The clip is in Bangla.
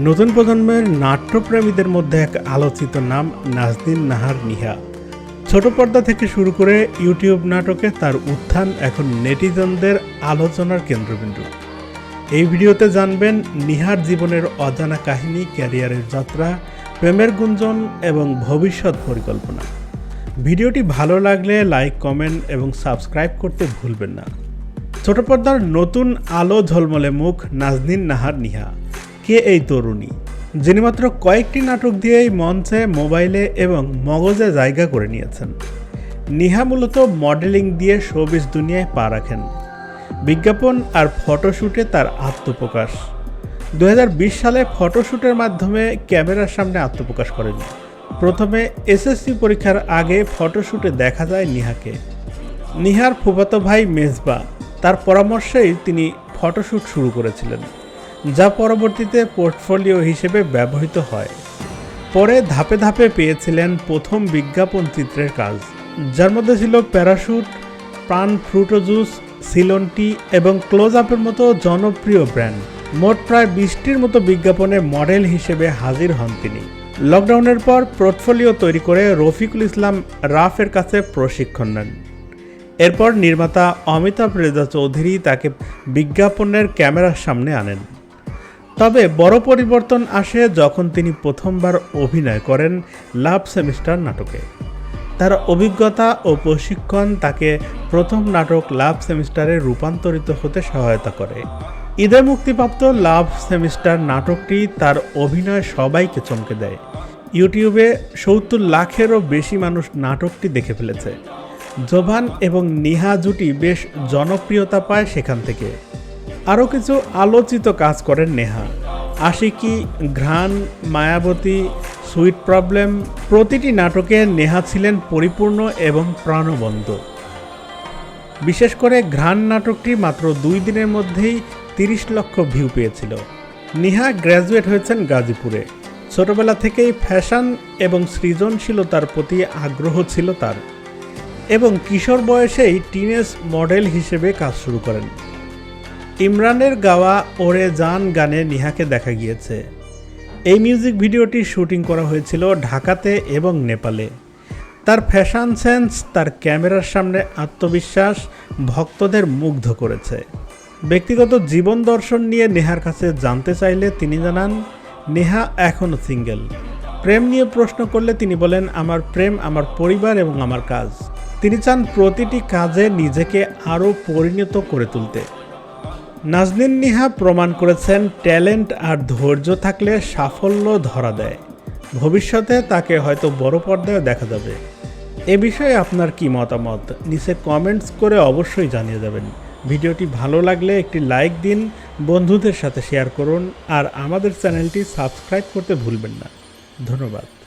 নতুন প্রজন্মের নাট্যপ্রেমীদের মধ্যে এক আলোচিত নাম নাজদিন নাহার নিহা। ছোট পর্দা থেকে শুরু করে ইউটিউব নাটকে তার উত্থান এখন নেটিজনদের আলোচনার কেন্দ্রবিন্দু। এই ভিডিওতে জানবেন নিহার জীবনের অজানা কাহিনী, ক্যারিয়ারের যাত্রা, প্রেমের গুঞ্জন এবং ভবিষ্যৎ পরিকল্পনা। ভিডিওটি ভালো লাগলে লাইক, কমেন্ট এবং সাবস্ক্রাইব করতে ভুলবেন না। ছোট পর্দার নতুন আলো ঝলমলে মুখ নাজনীন নাহার নিহা। কে এই তরুণী, যিনি মাত্র কয়েকটি নাটক দিয়েই মঞ্চে, মোবাইলে এবং মগজে জায়গা করে নিয়েছেন। নিহা মূলত মডেলিং দিয়ে শোবিজ দুনিয়ায় পা রাখেন। বিজ্ঞাপন আর ফটোশ্যুটে তার আত্মপ্রকাশ। দুহাজার বিশ সালে ফটোশ্যুটের মাধ্যমে ক্যামেরার সামনে আত্মপ্রকাশ করেন। প্রথমে এসএসসি পরীক্ষার আগে ফটোশ্যুটে দেখা যায় নিহাকে। নিহার ফুফাতো ভাই মেজবা, তার পরামর্শেই তিনি ফটোশ্যুট শুরু করেছিলেন। যা পরবর্তীতে পোর্টফোলিও হিসেবে ব্যবহৃত হয়। পরে ধাপে ধাপে পেয়েছিলেন প্রথম বিজ্ঞাপন চিত্রের কাজ, যার মধ্যে ছিল প্যারাশুট, প্রাণ ফ্রুটো জুস, সিলন টি এবং ক্লোজ আপের মতো জনপ্রিয় ব্র্যান্ড। মোট প্রায় বিশটির মতো বিজ্ঞাপনে মডেল হিসেবে হাজির হন তিনি। লকডাউনের পর পোর্টফোলিও তৈরি করে রফিকুল ইসলাম রাফের কাছে প্রশিক্ষণ নেন। এরপর নির্মাতা অমিতাভ রেজা চৌধুরী তাকে বিজ্ঞাপনের ক্যামেরার সামনে আনেন। তবে বড় পরিবর্তন আসে যখন তিনি প্রথমবার অভিনয় করেন লাভ সেমিস্টার নাটকে। তার অভিজ্ঞতা ও প্রশিক্ষণ তাকে প্রথম নাটক লাভ সেমিস্টারে রূপান্তরিত হতে সহায়তা করে। ঈদে মুক্তিপ্রাপ্ত লাভ সেমিস্টার নাটকটি তার অভিনয় সবাইকে চমকে দেয়। ইউটিউবে সত্তর লাখেরও বেশি মানুষ নাটকটি দেখে ফেলেছে। জোভান এবং নিহা জুটি বেশ জনপ্রিয়তা পায় সেখান থেকে। আরও কিছু আলোচিত কাজ করেন নেহা। আশিকি, ঘ্রাণ, মায়াবতী, সুইট প্রবলেম, প্রতিটি নাটকে নেহা ছিলেন পরিপূর্ণ এবং প্রাণবন্ত। বিশেষ করে ঘ্রাণ নাটকটি মাত্র দুই দিনের মধ্যেই তিরিশ লক্ষ ভিউ পেয়েছিল। নেহা গ্র্যাজুয়েট হয়েছেন গাজীপুরে। ছোটবেলা থেকেই ফ্যাশন এবং সৃজনশীলতার প্রতি আগ্রহ ছিল তার। এবং কিশোর বয়সেই টিনেজ মডেল হিসেবে কাজ শুরু করেন। ইমরানের গাওয়া ওরে জান গানে নিহাকে দেখা গিয়েছে। এই মিউজিক ভিডিওটি শুটিং করা হয়েছিল ঢাকাতে এবং নেপালে। তার ফ্যাশন সেন্স, তার ক্যামেরার সামনে আত্মবিশ্বাস ভক্তদের মুগ্ধ করেছে। ব্যক্তিগত জীবন দর্শন নিয়ে নেহার কাছে জানতে চাইলে তিনি জানান, নেহা এখনও সিঙ্গেল। প্রেম নিয়ে প্রশ্ন করলে তিনি বলেন, আমার প্রেম, আমার পরিবার এবং আমার কাজ। তিনি চান প্রতিটি কাজে নিজেকে আরও পরিণত করে তুলতে। নাজনীন নিহা প্রমাণ করেছেন, ট্যালেন্ট আর ধৈর্য থাকলে সাফল্য ধরা দেয়। ভবিষ্যতে তাকে হয়তো বড় পর্দায় দেখা যাবে। এ বিষয়ে আপনার কি মতামত? নিচে কমেন্টস করে অবশ্যই জানিয়ে যাবেন ভিডিওটি ভালো লাগলে একটি লাইক দিন, বন্ধুদের সাথে শেয়ার করুন, আর আমাদের চ্যানেলটি সাবস্ক্রাইব করতে ভুলবেন না। ধন্যবাদ।